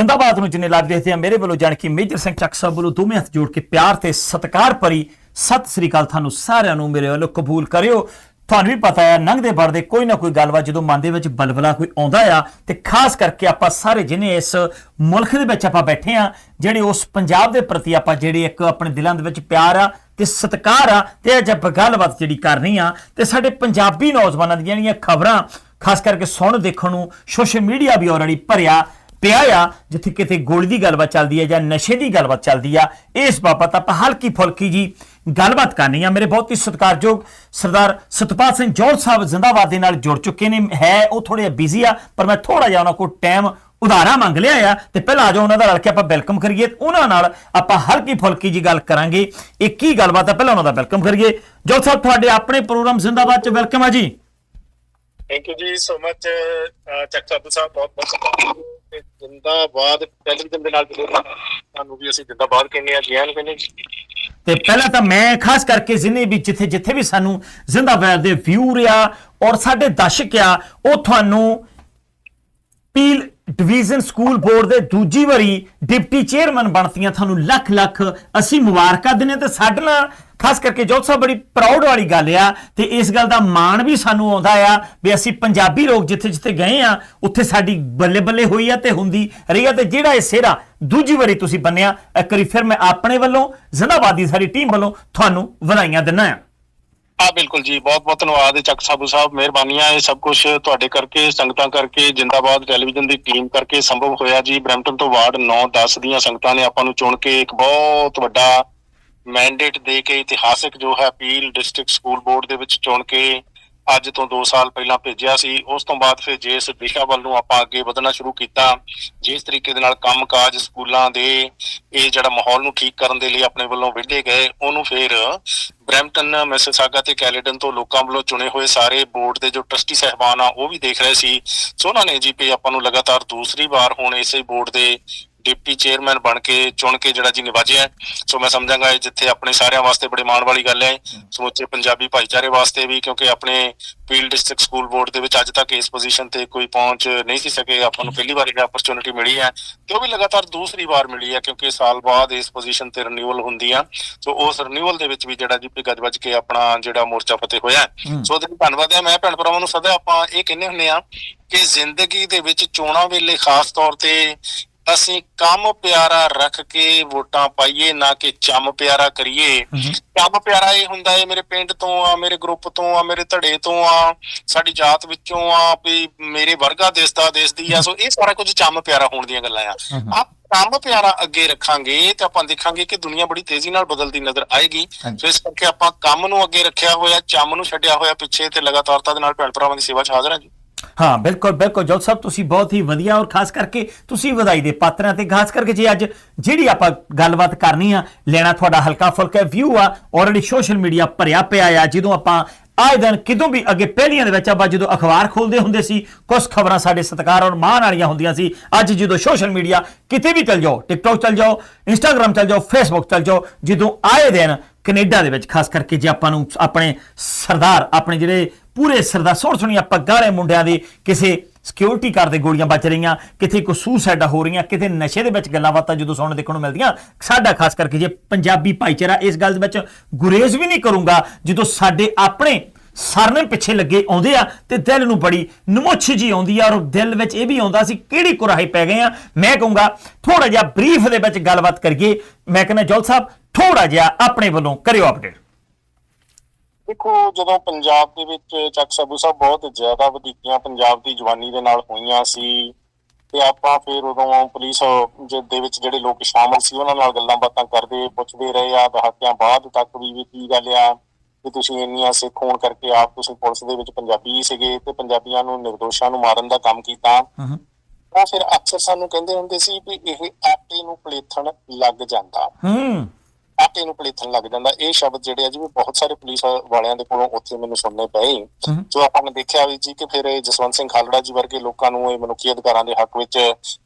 ਜ਼ਿੰਦਾਬਾਦ ਨੂੰ ਜਿੰਨੇ ਲਾਭ ਦੇਖਦੇ ਆ, ਮੇਰੇ ਵੱਲੋਂ ਜਾਣ ਕਿ ਮੇਜਰ ਸਿੰਘ ਚੱਕ ਸਾਹਿਬ ਵੱਲੋਂ ਦੋਵੇਂ ਹੱਥ ਜੋੜ ਕੇ ਪਿਆਰ ਤੇ ਸਤਿਕਾਰ ਭਰੀ ਸਤਿ ਸ੍ਰੀ ਅਕਾਲ ਤੁਹਾਨੂੰ ਸਾਰਿਆਂ ਨੂੰ ਮੇਰੇ ਵੱਲੋਂ ਕਬੂਲ ਕਰਿਓ। ਤੁਹਾਨੂੰ ਵੀ ਪਤਾ ਹੈ ਲੰਘਦੇ ਵੜਦੇ ਕੋਈ ਨਾ ਕੋਈ ਗੱਲਬਾਤ ਜਦੋਂ ਮਨ ਦੇ ਵਿੱਚ ਬਲਬਲਾ ਕੋਈ ਆਉਂਦਾ ਆ, ਤੇ ਖਾਸ ਕਰਕੇ ਆਪਾਂ ਸਾਰੇ ਜਿਹਨੇ ਇਸ ਮੁਲਕ ਦੇ ਵਿੱਚ ਆਪਾਂ ਬੈਠੇ ਆ, ਜਿਹੜੇ ਉਸ ਪੰਜਾਬ ਦੇ ਪ੍ਰਤੀ ਆਪਾਂ ਜਿਹੜੇ ਇੱਕ ਆਪਣੇ ਦਿਲਾਂ ਦੇ ਵਿੱਚ ਪਿਆਰ ਆ ਤੇ ਸਤਿਕਾਰ ਆ, ਤੇ ਅੱਜ ਆਪਾਂ ਗੱਲਬਾਤ ਜਿਹੜੀ ਕਰਨੀ ਆ, ਤੇ ਸਾਡੇ ਪੰਜਾਬੀ ਨੌਜਵਾਨਾਂ ਦੀਆਂ ਜਿਹੜੀਆਂ ਖਬਰਾਂ, ਖਾਸ ਕਰਕੇ ਸੁਣ ਦੇਖਣ ਨੂੰ, ਸੋਸ਼ਲ ਮੀਡੀਆ ਵੀ ਆਲਰੇਡੀ ਭਰਿਆ ਪਿਆ ਆ, ਜਿੱਥੇ ਕਿਤੇ ਗੋਲੀ ਦੀ ਗੱਲਬਾਤ ਚੱਲਦੀ ਹੈ ਜਾਂ ਨਸ਼ੇ ਦੀ ਗੱਲਬਾਤ ਚੱਲਦੀ ਆ, ਇਸ ਬਾਬਤ ਆਪਾਂ ਹਲਕੀ ਫੁਲਕੀ ਜੀ ਗੱਲਬਾਤ ਕਰਨੀ ਆ। ਮੇਰੇ ਬਹੁਤ ਹੀ ਸਤਿਕਾਰਯੋਗ ਸਰਦਾਰ ਸਤਪਾਲ ਸਿੰਘ ਜੋਲ ਸਾਹਿਬ ਜ਼ਿੰਦਾਬਾਦ ਦੇ ਨਾਲ ਜੁੜ ਚੁੱਕੇ ਨੇ। ਹੈ, ਉਹ ਥੋੜੇ ਬਿਜ਼ੀ ਆ, ਪਰ ਮੈਂ ਥੋੜਾ ਜਿਹਾ ਉਹਨਾਂ ਕੋਲ ਟਾਈਮ ਉਧਾਰਾ ਮੰਗ ਲਿਆ ਆ। ਤੇ ਪਹਿਲਾਂ ਆ ਜਾਓ, ਉਹਨਾਂ ਦਾ ਰਲ ਕੇ ਆਪਾਂ ਵੈਲਕਮ ਕਰੀਏ। ਉਹਨਾਂ ਨਾਲ ਆਪਾਂ ਹਲਕੀ ਫੁਲਕੀ ਜੀ ਗੱਲ ਕਰਾਂਗੇ। ਇਹ ਕੀ ਗੱਲਬਾਤ ਆ? ਪਹਿਲਾਂ ਉਹਨਾਂ ਦਾ ਵੈਲਕਮ ਕਰੀਏ। ਜੋਲ ਸਾਹਿਬ, ਤੁਹਾਡੇ ਆਪਣੇ ਪ੍ਰੋਗਰਾਮ ਜ਼ਿੰਦਾਬਾਦ ਚ ਵੈਲਕਮ ਆ ਜੀ। ਥੈਂਕ ਯੂ ਜੀ ਸੋ ਮਚ ਚੱਕ ਸਾਹਿਬ, ਬਹੁਤ ਬਹੁਤ ਤੇ ਜਿੰਦਾਬਾਦ ਟੈਲੀਵਿਜ਼ਨ ਦੇ ਨਾਲ ਜੁੜੇ ਤੁਹਾਨੂੰ ਵੀ ਅਸੀਂ ਜਿੰਦਾਬਾਦ ਕਹਿੰਦੇ ਆ ਜੀਆਂ ਕਹਿੰਦੇ ਤੇ ਪਹਿਲਾਂ ਤਾਂ ਮੈਂ ਖਾਸ ਕਰਕੇ ਜਿੰਨੇ ਵੀ ਜਿੱਥੇ ਜਿੱਥੇ ਵੀ ਸਾਨੂੰ ਜ਼ਿੰਦਾਬਾਦ ਦੇ ਵਿਊ ਆ ਔਰ ਸਾਡੇ ਦਰਸ਼ਕ ਆ, ਉਹ ਤੁਹਾਨੂੰ ਪੀਲ ਡਿਵੀਜ਼ਨ ਸਕੂਲ ਬੋਰਡ ਦੇ ਦੂਜੀ ਵਾਰੀ ਡਿਪਟੀ ਚੇਅਰਮੈਨ ਬਣਤੀਆਂ। ਤੁਹਾਨੂੰ ਲੱਖ ਲੱਖ ਅਸੀਂ ਮੁਬਾਰਕਾਂ ਦਿੰਦੇ ਹਾਂ ਤੇ ਸਾਡੇ ਨਾਲ ਖਾਸ ਕਰਕੇ ਜੋਤ ਸਾਹਿਬ ਬੜੀ ਪ੍ਰਾਊਡ ਵਾਲੀ ਗੱਲ ਆ ਤੇ ਇਸ ਗੱਲ ਦਾ ਮਾਣ ਵੀ ਸਾਨੂੰ ਆਉਂਦਾ ਆ ਵੀ ਅਸੀਂ ਪੰਜਾਬੀ ਲੋਕ ਜਿੱਥੇ ਜਿੱਥੇ ਗਏ ਆ, ਉੱਥੇ ਸਾਡੀ ਬੱਲੇ ਬੱਲੇ ਹੋਈ ਆ ਤੇ ਹੁੰਦੀ ਰਹੀ ਆ ਤੇ ਜਿਹੜਾ ਇਹ ਸਿਹਰਾ ਦੂਜੀ ਵਾਰੀ ਤੁਸੀਂ ਬੰਨਿਆ, ਇੱਕ ਵਾਰੀ ਫਿਰ ਮੈਂ ਆਪਣੇ ਵੱਲੋਂ ਜ਼ਿੰਦਾਬਾਦੀ ਸਾਡੀ ਟੀਮ ਵੱਲੋਂ ਤੁਹਾਨੂੰ ਵਧਾਈਆਂ ਦਿੰਦਾ ਆ। ਹਾਂ, ਬਿਲਕੁਲ ਜੀ। ਬਹੁਤ ਬਹੁਤ ਧੰਨਵਾਦ ਹੈ ਚੱਕ ਸਾਬੂ ਸਾਹਿਬ, ਮਿਹਰਬਾਨੀਆਂ। ਇਹ ਸਭ ਕੁਝ ਤੁਹਾਡੇ ਕਰਕੇ, ਸੰਗਤਾਂ ਕਰਕੇ, ਜਿੰਦਾਬਾਦ ਟੈਲੀਵਿਜ਼ਨ ਦੀ ਟੀਮ ਕਰਕੇ ਸੰਭਵ ਹੋਇਆ ਜੀ। ਬ੍ਰੈਂਪਟਨ ਤੋਂ ਵਾਰਡ 9 10 ਦੀਆਂ ਸੰਗਤਾਂ ਨੇ ਆਪਾਂ ਨੂੰ ਚੁਣ ਕੇ ਇੱਕ ਬਹੁਤ ਵੱਡਾ ਮੈਂਡੇਟ ਦੇ ਕੇ ਇਤਿਹਾਸਿਕ ਜੋ ਹੈ, ਅਪੀਲ ਡਿਸਟ੍ਰਿਕਟ ਸਕੂਲ ਬੋਰਡ ਦੇ ਵਿੱਚ ਚੁਣ ਕੇ ਅੱਜ ਤੋਂ 2 ਸਾਲ ਪਹਿਲਾਂ ਭੇਜਿਆ ਸੀ। ਉਸ ਤੋਂ ਬਾਅਦ ਫਿਰ ਜਿਸ ਦਿਸ਼ਾ ਵੱਲ ਨੂੰ ਆਪਾਂ ਅੱਗੇ ਵਧਣਾ ਸ਼ੁਰੂ ਕੀਤਾ। ਜਿਸ ਤਰੀਕੇ ਦੇ ਨਾਲ ਕੰਮਕਾਜ ਸਕੂਲਾਂ ਦੇ ਇਹ ਜਿਹੜਾ ਮਾਹੌਲ ਨੂੰ ਠੀਕ ਕਰਨ ਦੇ ਲਈ ਆਪਣੇ ਵੱਲੋਂ ਵਿੱਢੇ ਗਏ, ਉਹਨੂੰ ਫਿਰ ਬ੍ਰੈਂਪਟਨ, ਮੈਸੇਸਾਗਾ ਤੇ ਕੈਲੇਡਨ ਤੋਂ ਲੋਕਾਂ ਵੱਲੋਂ ਚੁਣੇ ਹੋਏ ਸਾਰੇ ਬੋਰਡ ਦੇ ਜੋ ਟਰਸਟੀ ਸਹਿਬਾਨ ਆ, ਉਹ ਵੀ ਦੇਖ ਰਹੇ ਸੀ। ਸੋ ਉਹਨਾਂ ਨੇ ਜੀ ਆਪਾਂ ਨੂੰ ਲਗਾਤਾਰ ਦੂਸਰੀ ਵਾਰ ਹੁਣ ਇਸੇ ਬੋਰਡ ਦੇ ਡਿਪਟੀ ਚੇਅਰਮੈਨ ਬਣ ਕੇ, ਚੁਣ ਕੇ ਜਿਹੜਾ ਜੀ ਨਿਵਾਜਿਆ ਸੋ ਮੈਂ ਸਮਝਾਂਗਾ ਜਿੱਥੇ ਆਪਣੇ ਸਾਰਿਆਂ ਵਾਸਤੇ ਬੜੇ ਮਾਣ ਵਾਲੀ ਗੱਲ ਹੈ। ਸਮੁੱਚੇ ਪੰਜਾਬੀ ਭਾਈਚਾਰੇ ਵਾਸਤੇ ਵੀ, ਕਿਉਂਕਿ ਆਪਣੇ ਫੀਲਡ ਡਿਸਟ੍ਰਿਕਟ ਸਕੂਲ ਬੋਰਡ ਦੇ ਵਿੱਚ ਅੱਜ ਤੱਕ ਇਸ ਪੋਜੀਸ਼ਨ ਤੇ ਕੋਈ ਪਹੁੰਚ ਨਹੀਂ ਸੀ ਸਕੇ। ਆਪਾਂ ਨੂੰ ਪਹਿਲੀ ਵਾਰ ਇਹ ਅਪਰਚੂਨਿਟੀ ਮਿਲੀ ਹੈ। ਤੇ ਉਹ ਵੀ ਲਗਾਤਾਰ ਦੂਸਰੀ ਵਾਰ ਮਿਲੀ ਹੈ, ਕਿਉਂਕਿ ਸਾਲ ਬਾਅਦ ਇਸ ਪੋਜੀਸ਼ਨ ਤੇ ਰਿਨਿਊਅਲ ਹੁੰਦੀ ਆ ਸੋ ਉਸ ਰਿਨਿਊਅਲ ਦੇ ਵਿੱਚ ਵੀ ਜਿਹੜਾ ਜੀ ਵੀ ਗੱਜ ਵੱਜ ਕੇ ਆਪਣਾ ਜਿਹੜਾ ਮੋਰਚਾ ਫਤਿਹ ਹੋਇਆ ਸੋ ਉਹਦੇ ਲਈ ਧੰਨਵਾਦ ਹੈ। ਮੈਂ ਭੈਣ ਭਰਾਵਾਂ ਨੂੰ ਸਦਾ ਆਪਾਂ ਇਹ ਕਹਿੰਦੇ ਹੁੰਦੇ ਆ ਕਿ ਜ਼ਿੰਦਗੀ ਦੇ ਵਿੱਚ ਚੋਣਾਂ ਵੇਲੇ ਖਾਸ ਤੌਰ ਤੇ ਅਸੀਂ ਕੰਮ ਪਿਆਰਾ ਰੱਖ ਕੇ ਵੋਟਾਂ ਪਾਈਏ ਨਾ ਕਿ ਚੰਮ ਪਿਆਰਾ ਕਰੀਏ। ਕੰਮ ਪਿਆਰਾ ਇਹ ਹੁੰਦਾ ਏ ਮੇਰੇ ਪਿੰਡ ਤੋਂ ਆ ਮੇਰੇ ਗਰੁੱਪ ਤੋਂ ਆ ਮੇਰੇ ਧੜੇ ਤੋਂ ਆ ਸਾਡੀ ਜਾਤ ਵਿੱਚੋਂ ਆ ਵੀ ਮੇਰੇ ਵਰਗਾ ਦੇਸ਼ ਦਾ ਦੇਸ਼ ਦੀ ਆ। ਸੋ ਇਹ ਸਾਰਾ ਕੁਝ ਚੰਮ ਪਿਆਰਾ ਹੋਣ ਦੀਆਂ ਗੱਲਾਂ ਆ। ਆਪ ਕੰਮ ਪਿਆਰਾ ਅੱਗੇ ਰੱਖਾਂਗੇ ਤੇ ਆਪਾਂ ਦੇਖਾਂਗੇ ਕਿ ਦੁਨੀਆ ਬੜੀ ਤੇਜ਼ੀ ਨਾਲ ਬਦਲਦੀ ਨਜ਼ਰ ਆਏਗੀ। ਸੋ ਇਸ ਕਰਕੇ ਆਪਾਂ ਕੰਮ ਨੂੰ ਅੱਗੇ ਰੱਖਿਆ ਹੋਇਆ ਚੰਮ ਨੂੰ ਛੱਡਿਆ ਹੋਇਆ ਪਿੱਛੇ ਤੇ ਲਗਾਤਾਰਤਾ ਦੇ ਨਾਲ ਭੈਣ ਭਰਾਵਾਂ ਦੀ ਸੇਵਾ 'ਚ ਹਾਜ਼ਰ ਹਾਂ ਜੀ। ਹਾਂ, ਬਿਲਕੁਲ ਬਿਲਕੁਲ। ਜੋਤ ਸਾਹਿਬ, ਤੁਸੀਂ ਬਹੁਤ ਹੀ ਵਧੀਆ ਔਰ ਖਾਸ ਕਰਕੇ ਤੁਸੀਂ ਵਧਾਈ ਦੇ ਪਾਤਰਾਂ ਤੇ ਖਾਸ ਕਰਕੇ ਜੇ ਅੱਜ ਜਿਹੜੀ ਆਪਾਂ ਗੱਲਬਾਤ ਕਰਨੀ ਆ, ਲੈਣਾ ਤੁਹਾਡਾ ਹਲਕਾ ਫੁਲਕਾ ਵਿਊ ਆ ਆਲਰੇਡੀ ਸੋਸ਼ਲ ਮੀਡੀਆ ਭਰਿਆ ਪਿਆ ਆ, ਜਦੋਂ ਆਪਾਂ ਆਏ ਦਿਨ ਕਿਦੋਂ ਵੀ ਅੱਗੇ ਪਹਿਲੀਆਂ ਦੇ ਵਿੱਚ ਆਪਾਂ ਜਦੋਂ ਅਖਬਾਰ ਖੋਲਦੇ ਹੁੰਦੇ ਸੀ ਕੁਝ ਖਬਰਾਂ ਸਾਡੇ ਸਤਿਕਾਰ ਔਰ ਮਾਣ ਵਾਲੀਆਂ ਹੁੰਦੀਆਂ ਸੀ, ਅੱਜ ਜਦੋਂ ਸੋਸ਼ਲ ਮੀਡੀਆ ਕਿਤੇ ਵੀ ਚੱਲ ਜਾਓ ਟਿਕਟੌਕ ਚੱਲ ਜਾਓ ਇੰਸਟਾਗ੍ਰam ਚੱਲ ਜਾਓ ਫੇਸਬੁੱਕ ਚੱਲ ਜਾਓ, ਜਦੋਂ ਆਏ ਦਿਨ ਕੈਨੇਡਾ ਦੇ ਵਿੱਚ, ਖਾਸ ਕਰਕੇ ਜੇ ਆਪਾਂ ਨੂੰ ਆਪਣੇ ਸਰਦਾਰ, ਆਪਣੇ ਜਿਹੜੇ ਪੂਰੇ ਸਰਦਾਰ ਸੋਹਣ ਸੋਹਣੀਆਂ ਪੱਗਾਂ ਵਾਲੇ ਮੁੰਡਿਆਂ ਦੇ ਕਿਸੇ ਸਿਕਿਉਰਿਟੀ ਕਰਦੇ ਗੋਲੀਆਂ ਵੱਜ ਰਹੀਆਂ, ਕਿਤੇ ਕੋਈ ਸੁਸਾਈਡਾਂ ਹੋ ਰਹੀਆਂ, ਕਿਤੇ ਨਸ਼ੇ ਦੇ ਵਿੱਚ ਗੱਲਾਂ ਬਾਤਾਂ ਜਦੋਂ ਸੁਣਨ ਦੇਖਣ ਨੂੰ ਮਿਲਦੀਆਂ, ਸਾਡਾ ਖਾਸ ਕਰਕੇ ਜੇ ਪੰਜਾਬੀ ਭਾਈਚਾਰਾ ਇਸ ਗੱਲ ਦੇ ਵਿੱਚ ਗੁਰੇਜ਼ ਵੀ ਨਹੀਂ ਕਰੂੰਗਾ, ਜਦੋਂ ਸਾਡੇ ਆਪਣੇ ਸਰਨੇ ਪਿੱਛੇ ਲੱਗੇ ਆਉਂਦੇ ਆ ਤੇ ਦਿਲ ਨੂੰ ਬੜੀ ਨਮੋਛੀ ਜੀ ਆਉਂਦੀ ਆ ਔਰ ਦਿਲ ਵਿੱਚ ਇਹ ਵੀ ਆਉਂਦਾ ਸੀ ਕਿਹੜੀ ਕੁਰਾਹੀ ਪੈ ਗਏ ਆ। ਮੈਂ ਕਹੂੰਗਾ ਥੋੜਾ ਜਿਹਾ ਬਰੀਫ ਦੇ ਵਿੱਚ ਗੱਲਬਾਤ ਕਰੀਏ। ਮੈਂ ਕਹਿੰਦਾ ਜੋਲ ਸਾਹਿਬ ਥੋੜਾ ਜਿਹਾ ਆਪਣੇ ਵੱਲੋਂ ਕਰਿਓ ਅਪਡੇਟ ਦੇਖੋ, ਜਦੋਂ ਪੰਜਾਬ ਦੇ ਵਿੱਚ ਚੱਕ ਸਾਬੂ ਸਾਹਿਬ ਬਹੁਤ ਜ਼ਿਆਦਾ ਵਧੀਕੀਆਂ ਪੰਜਾਬ ਦੀ ਜਵਾਨੀ ਦੇ ਨਾਲ ਹੋਈਆਂ ਸੀ ਤੇ ਆਪਾਂ ਫਿਰ ਉਦੋਂ ਪੁਲਿਸ ਦੇ ਵਿੱਚ ਜਿਹੜੇ ਲੋਕ ਸ਼ਾਮਲ ਸੀ, ਉਹਨਾਂ ਨਾਲ ਗੱਲਾਂ ਬਾਤਾਂ ਕਰਦੇ ਪੁੱਛਦੇ ਰਹੇ ਆ, ਦਹਾਕਿਆਂ ਬਾਅਦ ਤੱਕ ਵੀ ਕੀ ਗੱਲ ਆ। ਕਿ ਤੁਸੀਂ ਇੰਨੀਆਂ ਸਿੱਖ ਹੋਣ ਕਰਕੇ ਆਪ ਤੁਸੀਂ ਪੁਲਿਸ ਦੇ ਵਿੱਚ ਪੰਜਾਬੀ ਸੀਗੇ ਤੇ ਪੰਜਾਬੀਆਂ ਨੂੰ ਨਿਰਦੋਸ਼ਾਂ ਨੂੰ ਮਾਰਨ ਦਾ ਕੰਮ ਕੀਤਾ। ਉਹ ਫਿਰ ਅਕਸਰ ਸਾਨੂੰ ਕਹਿੰਦੇ ਹੁੰਦੇ ਸੀ ਵੀ ਇਹ ਆਟੇ ਨੂੰ ਪਲੇਥਣ ਲੱਗ ਜਾਂਦਾ। ਹੂੰ। ਆਟੇ ਨੂੰ ਪਲੇਥਣ ਲੱਗ ਜਾਂਦਾ। ਇਹ ਸ਼ਬਦ ਜਿਹੜੇ ਆ ਜੀ ਵੀ ਬਹੁਤ ਸਾਰੇ ਪੁਲਿਸ ਵਾਲਿਆਂ ਦੇ ਕੋਲੋਂ ਉੱਥੇ ਮੈਨੂੰ ਸੁਣਨੇ ਪਏ। ਜੋ ਆਪਾਂ ਨੇ ਦੇਖਿਆ ਵੀ ਜੀ ਕਿ ਫਿਰ ਇਹ ਜਸਵੰਤ ਸਿੰਘ ਖਾਲੜਾ ਜੀ ਵਰਗੇ ਲੋਕਾਂ ਨੂੰ ਇਹ ਮਨੁੱਖੀ ਅਧਿਕਾਰਾਂ ਦੇ ਹੱਕ ਵਿੱਚ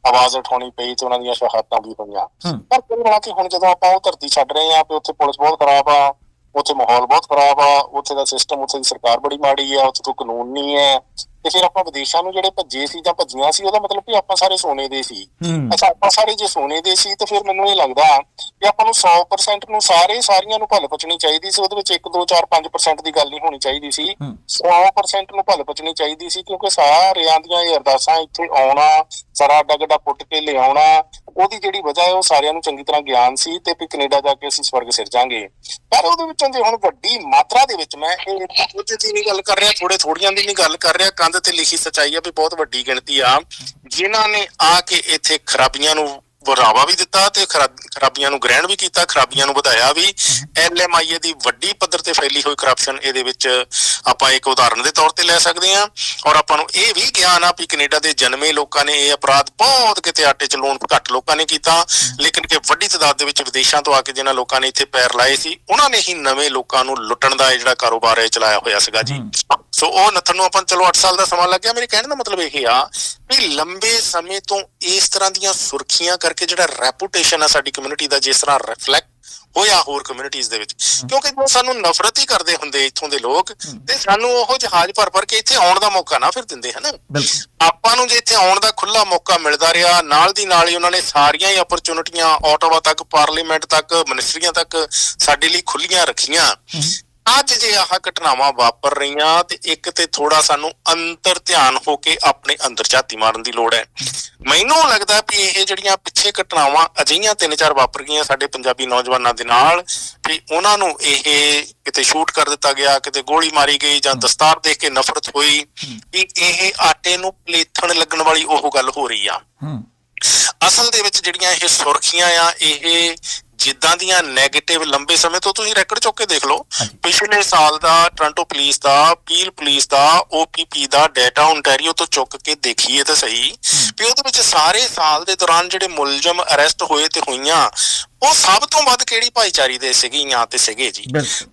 ਆਵਾਜ਼ ਉਠਾਉਣੀ ਪਈ ਤੇ ਉਹਨਾਂ ਦੀਆਂ ਸ਼ਹਾਦਤਾਂ ਵੀ ਹੋਈਆਂ। ਪਰ ਮਿਲਾ ਕੇ ਹੁਣ ਜਦੋਂ ਆਪਾਂ ਉਹ ਧਰਤੀ ਛੱਡ ਰਹੇ ਆ ਕਿ ਉੱਥੇ ਪੁਲਿਸ ਬਹੁਤ ਖਰਾਬ ਆ ਉੱਥੇ ਮਾਹੌਲ ਬਹੁਤ ਖਰਾਬ ਆ ਉੱਥੇ ਦਾ ਸਿਸਟਮ ਉੱਥੇ ਦੀ ਸਰਕਾਰ ਬੜੀ ਮਾੜੀ ਆ ਉੱਥੇ ਕੋਈ ਕਾਨੂੰਨ ਨਹੀਂ ਹੈ। ਤੇ ਫਿਰ ਆਪਾਂ ਵਿਦੇਸ਼ਾਂ ਨੂੰ ਜਿਹੜੇ ਭੱਜੇ ਸੀ ਜਾਂ ਭੱਜੀਆਂ ਸੀ ਉਹਦਾ ਮਤਲਬ ਕਿ ਆਪਾਂ ਸਾਰੇ ਸੋਨੇ ਦੇ ਸੀ। ਅੱਛਾ ਆਪਾਂ ਸਾਰੇ ਜੇ ਸੋਨੇ ਦੇ ਸੀ ਤੇ ਫਿਰ ਮੈਨੂੰ ਇਹ ਲੱਗਦਾ ਕਿ ਆਪਾਂ ਨੂੰ 100% ਨੂੰ ਸਾਰੇ ਸਾਰੀਆਂ ਨੂੰ ਭੱਲ ਪਚਣੀ ਚਾਹੀਦੀ ਸੀ ਉਹਦੇ ਵਿੱਚ 1 2 4 5% ਦੀ ਗੱਲ ਨਹੀਂ ਹੋਣੀ ਚਾਹੀਦੀ ਸੀ। ਹੂੰ। 100% ਨੂੰ ਭੱਲ ਪਚਣੀ ਚਾਹੀਦੀ ਸੀ ਕਿਉਂਕਿ ਸਾਰਿਆਂ ਦੀਆਂ ਇਹ ਅਰਦਾਸਾਂ ਇੱਥੇ ਆਉਣਾ ਸਾਰਾ ਅੱਡਾ ਗੱਡਾ ਪੁੱਟ ਕੇ ਲਿਆਉਣਾ ਉਹਦੀ ਜਿਹੜੀ ਵਜ੍ਹਾ ਹੈ, ਉਹ ਸਾਰਿਆਂ ਨੂੰ ਚੰਗੀ ਤਰ੍ਹਾਂ ਗਿਆਨ ਸੀ ਤੇ ਵੀ ਕੈਨੇਡਾ ਜਾ ਕੇ ਅਸੀਂ ਸਵਰਗ ਸਿਰ ਜਾਾਂਗੇ ਪਰ ਉਹਦੇ ਵਿੱਚੋਂ ਜੇ ਹੁਣ ਵੱਡੀ ਮਾਤਰਾ ਦੇ ਵਿੱਚ ਮੈਂ ਇਹ ਕੁਝ ਦੀ ਨਹੀਂ ਗੱਲ ਕਰ ਰਿਹਾ ਥੋੜੇ ਥੋੜੀਆਂ ਦੀ ਨਹੀਂ ਗੱਲ ਕਰ ਰਿਹਾ, ਕੰਧ ਤੇ ਲਿਖੀ ਸਚਾਈ ਆ ਵੀ ਬਹੁਤ ਵੱਡੀ ਗਿਣਤੀ ਆ। ਜਿਨ੍ਹਾਂ ਨੇ ਆ ਕੇ ਇੱਥੇ ਖਰਾਬੀਆਂ ਨੂੰ ਵਰਾਵਾ ਵੀ ਦਿੱਤਾ ਤੇ ਖਰਾ- ਖਰਾਬੀਆਂ ਨੂੰ ਗ੍ਰਹਿਣ ਵੀ ਕੀਤਾ ਖਰਾਬੀਆਂ ਨੂੰ ਵਧਾਇਆ ਵੀ। ਐਲਐਮਆਈਏ ਦੀ ਵੱਡੀ ਪੱਧਰ ਤੇ ਫੈਲੀ ਹੋਈ ਕਰਪਸ਼ਨ ਇਹਦੇ ਵਿੱਚ ਆਪਾਂ ਇੱਕ ਉਦਾਹਰਨ ਦੇ ਤੌਰ ਤੇ ਲੈ ਸਕਦੇ ਹਾਂ। ਔਰ ਆਪਾਂ ਨੂੰ ਇਹ ਵੀ ਗਿਆਨ ਆ ਵੀ ਕੈਨੇਡਾ ਦੇ ਜਨਮੇ ਲੋਕਾਂ ਨੇ ਇਹ ਅਪਰਾਧ ਬਹੁਤ ਕਿਤੇ ਆਟੇ ਚ ਲੂਣ ਘੱਟ ਲੋਕਾਂ ਨੇ ਕੀਤਾ। ਲੇਕਿਨ ਕਿ ਵੱਡੀ ਤਾਦਾਦ ਦੇ ਵਿੱਚ ਵਿਦੇਸ਼ਾਂ ਤੋਂ ਆ ਕੇ ਜਿਨ੍ਹਾਂ ਲੋਕਾਂ ਨੇ ਇੱਥੇ ਪੈਰ ਲਾਏ ਸੀ ਉਹਨਾਂ ਨੇ ਹੀ ਨਵੇਂ ਲੋਕਾਂ ਨੂੰ ਲੁੱਟਣ ਦਾ ਇਹ ਜਿਹੜਾ ਕਾਰੋਬਾਰ ਹੈ ਚਲਾਇਆ ਹੋਇਆ ਸੀਗਾ ਜੀ। ਸੋ ਉਹ ਨੱਥਣ ਨੂੰ ਆਪਾਂ ਚਲੋ 8 ਸਾਲ ਦਾ ਸਮਾਂ ਲੱਗਿਆ ਮੇਰੇ ਕਹਿਣ ਦਾ ਮਤਲਬ ਇਹ ਆ ਵੀ ਲੰਬੇ ਸਮੇਂ ਤੋਂ ਇਸ ਤਰ੍ਹਾਂ ਦੀਆਂ ਸੁਰਖੀਆਂ ਕਰਕੇ ਜਿਹੜਾ ਰੈਪੂਟੇਸ਼ਨ ਆ ਸਾਡੀ ਕਮਿਊਨਿਟੀ ਦਾ ਜਿਸ ਤਰ੍ਹਾਂ ਰਿਫਲੈਕਟ ਹੋਇਆ ਹੋਰ ਕਮਿਊਨਿਟੀਜ਼ ਦੇ ਵਿੱਚ ਕਿਉਂਕਿ ਜੋ ਸਾਨੂੰ ਨਫ਼ਰਤ ਹੀ ਕਰਦੇ ਹੁੰਦੇ ਇੱਥੋਂ ਦੇ ਲੋਕ ਤੇ ਸਾਨੂੰ ਉਹ ਜਹਾਜ਼ ਭਰ ਭਰ ਕੇ ਇੱਥੇ ਆਉਣ ਦਾ ਮੌਕਾ ਨਾ ਫਿਰ ਦਿੰਦੇ ਹਨ? ਆਪਾਂ ਨੂੰ ਜੇ ਇੱਥੇ ਆਉਣ ਦਾ ਖੁੱਲਾ ਮੌਕਾ ਮਿਲਦਾ ਰਿਹਾ ਨਾਲ ਦੀ ਨਾਲ ਹੀ ਉਹਨਾਂ ਨੇ ਸਾਰੀਆਂ ਹੀ ਅਪਰਚੂਨਿਟੀਆਂ ਆਟੋਵਾ ਤੱਕ ਪਾਰਲੀਮੈਂਟ ਤੱਕ ਮਿਨਿਸਟਰੀਆਂ ਤੱਕ ਸਾਡੇ ਲਈ ਖੁੱਲੀਆਂ ਰੱਖੀਆਂ। ਅੱਜ ਜੇ ਆਹ ਘਟਨਾਵਾਂ ਵਾਪਰ ਰਹੀਆਂ ਤੇ ਇੱਕ ਤੇ ਥੋੜਾ ਸਾਨੂੰ ਅੰਤਰ ਧਿਆਨ ਹੋ ਕੇ ਆਪਣੇ ਅੰਦਰ ਝਾਤੀ ਮਾਰਨ ਦੀ ਲੋੜ ਹੈ। ਮੈਨੂੰ ਲੱਗਦਾ ਵੀ ਇਹ ਜਿਹੜੀਆਂ ਪਿੱਛੇ ਘਟਨਾਵਾਂ ਅਜਿਹੀਆਂ ਤਿੰਨ ਚਾਰ ਵਾਪਰ ਗਈਆਂ ਸਾਡੇ ਪੰਜਾਬੀ ਨੌਜਵਾਨਾਂ ਦੇ ਨਾਲ ਵੀ ਉਹਨਾਂ ਨੂੰ ਇਹ ਕਿਤੇ ਸ਼ੂਟ ਕਰ ਦਿੱਤਾ ਗਿਆ ਕਿਤੇ ਗੋਲੀ ਮਾਰੀ ਗਈ ਜਾਂ ਦਸਤਾਰ ਦੇਖ ਕੇ ਨਫ਼ਰਤ ਹੋਈ ਵੀ ਇਹ ਆਟੇ ਨੂੰ ਪਲੇਥਣ ਲੱਗਣ ਵਾਲੀ ਉਹ ਗੱਲ ਹੋ ਰਹੀ ਆ। ਅਸਲ ਦੇ ਵਿੱਚ ਜਿਹੜੀਆਂ ਇਹ ਸੁਰਖੀਆਂ ਆ ਇਹ ਜਿੱਦਾਂ ਦੀਆਂ 네ਗੇਟਿਵ ਲੰਬੇ ਸਮੇਂ ਤੋਂ ਤੁਸੀਂ ਰੈਕੋਰਡ ਚੁੱਕ ਕੇ ਦੇਖ ਲਓ। ਪਿਛਲੇ ਸਾਲ ਦਾ ਟੋਰਾਂਟੋ ਪੁਲਿਸ ਦਾ ਪੀਲ ਪੁਲਿਸ ਦਾ ਓਪੀਪੀ ਦਾ ਡਾਟਾ ਓਨਟਾਰੀਓ ਤੋਂ ਚੁੱਕ ਕੇ ਦੇਖੀਏ ਤਾਂ ਸਹੀ। ਵੀ ਉਹਦੇ ਵਿੱਚ ਸਾਰੇ ਸਾਲ ਦੇ ਦੌਰਾਨ ਜਿਹੜੇ ਮੁਲਜ਼ਮ ਅਰੈਸਟ ਹੋਏ ਤੇ ਹੋਈਆਂ ਉਹ ਸਭ ਤੋਂ ਵੱਧ ਕਿਹੜੀ ਭਾਈਚਾਰੀ ਦੇ ਸੀਗੀਆਂ ਤੇ ਸੀਗੇ ਜੀ?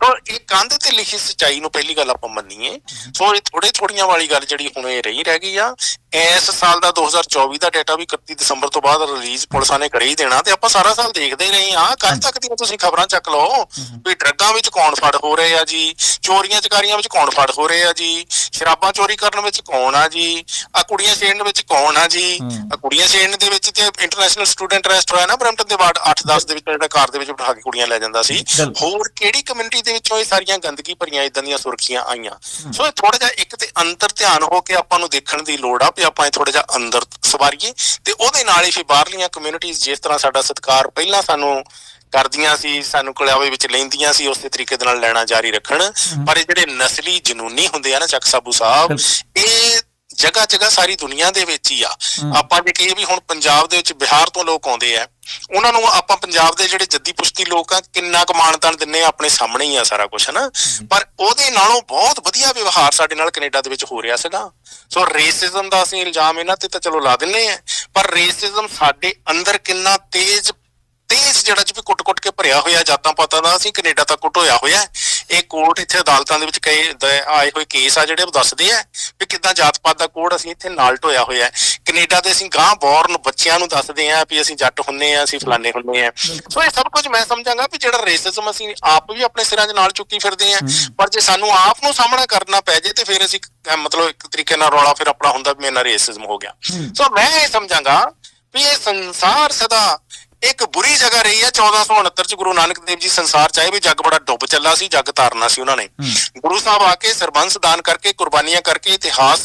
ਤਾਂ ਇਹ ਕੰਧ ਤੇ ਲਿਖੀ ਸਚਾਈ ਨੂੰ ਪਹਿਲੀ ਗੱਲ ਆਪਾਂ ਮੰਨੀਏ। ਸੋ ਇਹ ਥੋੜੇ ਥੋੜੀਆਂ ਵਾਲੀ ਗੱਲ ਜਿਹੜੀ ਹੁਣ ਇਹ ਰਹੀ ਰਹਿ ਗਈ ਆ। ਇਸ ਸਾਲ ਦਾ 2024 ਦਾ ਡਾਟਾ ਵੀ 31 ਦਸੰਬਰ ਤੋਂ ਬਾਅਦ ਰਿਲੀਜ਼ ਪੁਲਿਸਾਂ ਨੇ ਕਰੇ ਦੇਣਾ ਤੇ ਆਪਾਂ ਸਾਰਾ ਸਾਲ ਦੇਖਦੇ ਰਹੇ ਆ ਕੱਲ ਤੱਕ ਦੀਆਂ ਤੁਸੀਂ ਖਬਰਾਂ ਚੱਕ ਲਓ ਵੀ ਡਰੱਗਾਂ ਵਿੱਚ ਕੌਣ ਫੜ ਹੋ ਰਹੇ ਆ ਜੀ? ਚੋਰੀਆਂ ਚਕਾਰੀਆਂ ਵਿੱਚ ਕੌਣ ਫੜ ਹੋ ਰਹੇ ਆ ਜੀ? ਸ਼ਰਾਬਾਂ ਚੋਰੀ ਕਰਨ ਵਿੱਚ ਕੌਣ ਆ ਜੀ? ਆ ਕੁੜੀਆਂ ਛੇੜਨ ਵਿੱਚ ਕੌਣ ਆ ਜੀ। ਆ ਕੁੜੀਆਂ ਛੇੜਨ ਦੇ ਵਿੱਚ ਤੇ ਇੰਟਰਨੈਸ਼ਨਲ ਸਟੂਡੈਂਟ ਅਰੈਸਟ ਹੋਇਆ ਨਾ ਬ੍ਰੈਂਪਟਨ ਦੇ ਵਾਰਡ 8-10 ਦੇ ਵਿੱਚ ਜਿਹੜਾ ਕਾਰ ਦੇ ਵਿੱਚ ਬਿਠਾ ਕੇ ਕੁੜੀਆਂ ਲੈ ਜਾਂਦਾ ਸੀ। ਹੋਰ ਕਿਹੜੀ ਕਮਿਊਨਿਟੀ ਦੇ ਵਿੱਚੋਂ ਇਹ ਸਾਰੀਆਂ ਗੰਦਗੀ ਭਰੀਆਂ ਇਦਾਂ ਦੀਆਂ ਸੁਰਖੀਆਂ ਆਈਆਂ? ਸੋ ਇਹ ਥੋੜਾ ਜਿਹਾ ਇੱਕ ਤੇ ਅੰਤਰ ਧਿਆਨ ਹੋ ਕੇ ਆਪਾਂ ਨੂੰ ਦੇਖਣ ਦੀ ਲੋੜ ਆ ਵੀ ਆਪਾਂ ਇਹ ਥੋੜਾ ਜਿਹਾ ਅੰਦਰ ਸਵਾਰੀਏ ਤੇ ਉਹਦੇ ਨਾਲ ਹੀ ਫਿਰ ਬਾਹਰਲੀਆਂ ਕਮਿਊਨਿਟੀਆਂ ਜਿਸ ਤਰ੍ਹਾਂ ਸਾਡਾ ਸਤਿਕਾਰ ਪਹਿਲਾਂ ਸਾਨੂੰ ਕਰਦੀਆਂ ਸੀ ਸਾਨੂੰ ਕਲਿਆਵੇ ਵਿੱਚ ਲੈਂਦੀਆਂ ਸੀ ਉਸੇ ਤਰੀਕੇ ਦੇ ਨਾਲ ਲੈਣਾ ਜਾਰੀ ਰੱਖਣ। ਪਰ ਇਹ ਜਿਹੜੇ ਨਸਲੀ ਜਨੂਨੀ ਹੁੰਦੇ ਆ ਨਾ ਚੱਕ ਸਾਬੂ ਸਾਹਿਬ ਇਹ ਜਗ੍ਹਾ ਜਗ੍ਹਾ ਸਾਰੀ ਦੁਨੀਆ ਦੇ ਵਿੱਚ ਹੀ ਆ। ਆਪਾਂ ਜੇ ਕਹੀਏ ਵੀ ਹੁਣ ਪੰਜਾਬ ਦੇ ਵਿੱਚ ਬਿਹਾਰ ਤੋਂ ਲੋਕ ਆਉਂਦੇ ਆ। ਉਹਨਾਂ ਨੂੰ ਆਪਾਂ ਪੰਜਾਬ ਦੇ ਜਿਹੜੇ ਜੱਦੀ ਪੁਸ਼ਤੀ ਲੋਕ ਆ ਕਿੰਨਾ ਕੁ ਮਾਣਤਾਣ ਦਿੰਨੇ ਆ ਆਪਣੇ ਸਾਹਮਣੇ ਹੀ ਆ ਸਾਰਾ ਕੁਝ ਹਨਾ? ਪਰ ਉਹਦੇ ਨਾਲੋਂ ਬਹੁਤ ਵਧੀਆ ਵਿਵਹਾਰ ਸਾਡੇ ਨਾਲ ਕੈਨੇਡਾ ਦੇ ਵਿੱਚ ਹੋ ਰਿਹਾ ਸੀਗਾ। ਸੋ ਰੇਸਿਜ਼ਮ ਦਾ ਅਸੀਂ ਇਲਜ਼ਾਮ ਇਹਨਾਂ ਤੇ ਤਾਂ ਚਲੋ ਲਾ ਦਿੰਨੇ ਆ। ਪਰ ਰੇਸਿਜ਼ਮ ਸਾਡੇ ਅੰਦਰ ਕਿੰਨਾ ਤੇਜ਼ ਤੇਜ਼ ਜਿਹੜਾ ਚ ਵੀ ਕੁੱਟ-ਕੁੱਟ ਕੇ ਭਰਿਆ ਹੋਇਆ ਜਾਤਾਂ ਪਾਤਾਂ ਦਾ ਅਸੀਂ ਕੈਨੇਡਾ ਤੱਕ ਕੁੱਟ ਹੋਇਆ ਹੋਇਆ। ਇਹ ਕੋਰਟ ਇੱਥੇ ਅਦਾਲਤਾਂ ਦੇ ਵਿੱਚ ਕਈ ਦ- ਆਏ ਹੋਏ ਕੇਸ ਆ ਜਿਹੜੇ ਉਹ ਦੱਸਦੇ ਆ ਵੀ ਕਿੱਦਾਂ ਜਾਤ ਪਾਤ ਦਾ ਕੋਡ ਅਸੀਂ ਇੱਥੇ ਨਾਲ ਢੋਇਆ ਹੋਇਆ ਹੈ। ਕੈਨੇਡਾ ਦੇ ਅਸੀਂ ਗਾਂ ਬੌਰਨ ਬੱਚਿਆਂ ਨੂੰ ਦੱਸਦੇ ਆ ਵੀ ਅਸੀਂ ਜੱਟ ਹੁੰਨੇ ਆ ਅਸੀਂ ਫਲਾਣੇ ਹੁੰਨੇ ਆ ਸੋ ਇਹ ਸਭ ਕੁਝ ਮੈਂ ਸਮਝਾਂਗਾ ਵੀ ਜਿਹੜਾ ਰੇਸਿਜ਼ਮ ਅਸੀਂ ਆਪ ਵੀ ਆਪਣੇ ਸਿਰਾਂ 'ਚ ਨਾਲ ਚੁੱਕੀ ਫਿਰਦੇ ਆ ਪਰ ਜੇ ਸਾਨੂੰ ਆਪ ਨੂੰ ਸਾਹਮਣਾ ਕਰਨਾ ਪੈ ਜੇ ਤੇ ਫਿਰ ਅਸੀਂ ਮਤਲਬ ਇੱਕ ਤਰੀਕੇ ਨਾਲ ਰੌਲਾ ਫਿਰ ਆਪਣਾ ਹੁੰਦਾ ਵੀ ਮੇਰੇ ਨਾਲ ਰੇਸਿਜ਼ਮ ਹੋ ਗਿਆ। ਸੋ ਮੈਂ ਇਹ ਸਮਝਾਂਗਾ ਵੀ ਇਹ ਸੰਸਾਰ ਸਦਾ ਇੱਕ ਬੁਰੀ ਜਗ੍ਹਾ ਰਹੀ ਹੈ 1469 ਚ ਗੁਰੂ ਨਾਨਕ ਦੇਵ ਜੀ ਸੰਸਾਰ ਚਾਹੇ ਵੀ ਜੱਗ ਬੜਾ ਡੁੱਬ ਚੱਲਾ ਸੀ ਜੱਗ ਤਾਰਨਾ ਸੀ ਉਹਨਾਂ ਨੇ। ਗੁਰੂ ਸਾਹਿਬ ਆ ਕੇ ਸਰਬੰਸ ਦਾਨ ਕਰਕੇ ਕੁਰਬਾਨੀਆਂ ਕਰਕੇ ਇਤਿਹਾਸ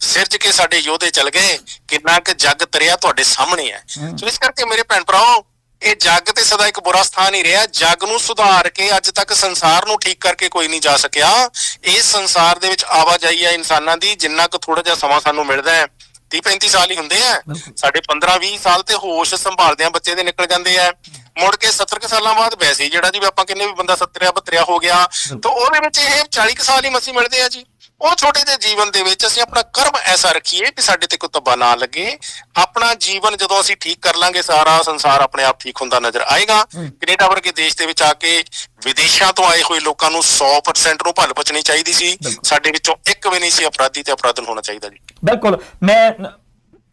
ਸਿਰਜ ਕੇ ਸਾਡੇ ਯੋਧੇ ਚਲ ਗਏ। ਕਿੰਨਾ ਕਿ ਜੱਗ ਤਰਿਆ ਤੁਹਾਡੇ ਸਾਹਮਣੇ ਹੈ। ਸੋ ਇਸ ਕਰਕੇ ਮੇਰੇ ਭੈਣ ਭਰਾਓ ਇਹ ਜੱਗ ਤੇ ਸਦਾ ਇੱਕ ਬੁਰਾ ਸਥਾਨ ਹੀ ਰਿਹਾ। ਜੱਗ ਨੂੰ ਸੁਧਾਰ ਕੇ ਅੱਜ ਤੱਕ ਸੰਸਾਰ ਨੂੰ ਠੀਕ ਕਰਕੇ ਕੋਈ ਨਹੀਂ ਜਾ ਸਕਿਆ। ਇਸ ਸੰਸਾਰ ਦੇ ਵਿੱਚ ਆਵਾਜਾਈ ਹੈ ਇਨਸਾਨਾਂ ਦੀ ਜਿੰਨਾ ਕੁ ਥੋੜਾ ਜਿਹਾ ਸਮਾਂ ਸਾਨੂੰ ਮਿਲਦਾ ਹੈ 30 35 ਸਾਲ ਹੀ ਹੁੰਦੇ ਆ। ਸਾਡੇ 15 20 ਸਾਲ ਤੇ ਹੋਸ਼ ਸੰਭਾਲਦਿਆਂ ਬੱਚੇ ਦੇ ਨਿਕਲ ਜਾਂਦੇ ਆ। ਮੁੜ ਕੇ 70 ਕੁ ਸਾਲਾਂ ਬਾਅਦ ਵੈਸੇ ਜਿਹੜਾ ਜੀ ਆਪਾਂ ਕਹਿੰਦੇ ਵੀ ਬੰਦਾ 70 72 ਹੋ ਗਿਆ ਤਾਂ ਉਹਦੇ ਵਿੱਚ ਇਹ 40 ਕੁ ਸਾਲ ਹੀ ਮਸੀ ਮਿਲਦੇ ਆ ਜੀ। ਉਹ ਛੋਟੇ ਜਿਹੇ ਜੀਵਨ ਦੇ ਵਿੱਚ ਅਸੀਂ ਆਪਣਾ ਕਰਮ ਐਸਾ ਰੱਖੀਏ ਕਿ ਸਾਡੇ ਤੇ ਕੋਈ ਤੱਬਾ ਨਾ ਲੱਗੇ। ਆਪਣਾ ਜੀਵਨ ਜਦੋਂ ਅਸੀਂ ਠੀਕ ਕਰ ਲਾਂਗੇ ਸਾਰਾ ਸੰਸਾਰ ਆਪਣੇ ਆਪ ਠੀਕ ਹੁੰਦਾ ਨਜ਼ਰ ਆਏਗਾ। ਕੈਨੇਡਾ ਵਰਗੇ ਦੇਸ਼ ਦੇ ਵਿੱਚ ਆ ਕੇ ਵਿਦੇਸ਼ਾਂ ਤੋਂ ਆਏ ਹੋਏ ਲੋਕਾਂ ਨੂੰ 100% ਨੂੰ ਭੱਲ ਬਚਣੀ ਚਾਹੀਦੀ ਸੀ। ਸਾਡੇ ਵਿੱਚੋਂ ਇੱਕ ਵੀ ਨਹੀਂ ਸੀ ਅਪਰਾਧੀ ਤੇ ਅਪਰਾਧਨ ਹੋਣਾ ਚਾਹੀਦਾ ਜੀ। ਬਿਲਕੁਲ। ਮੈਂ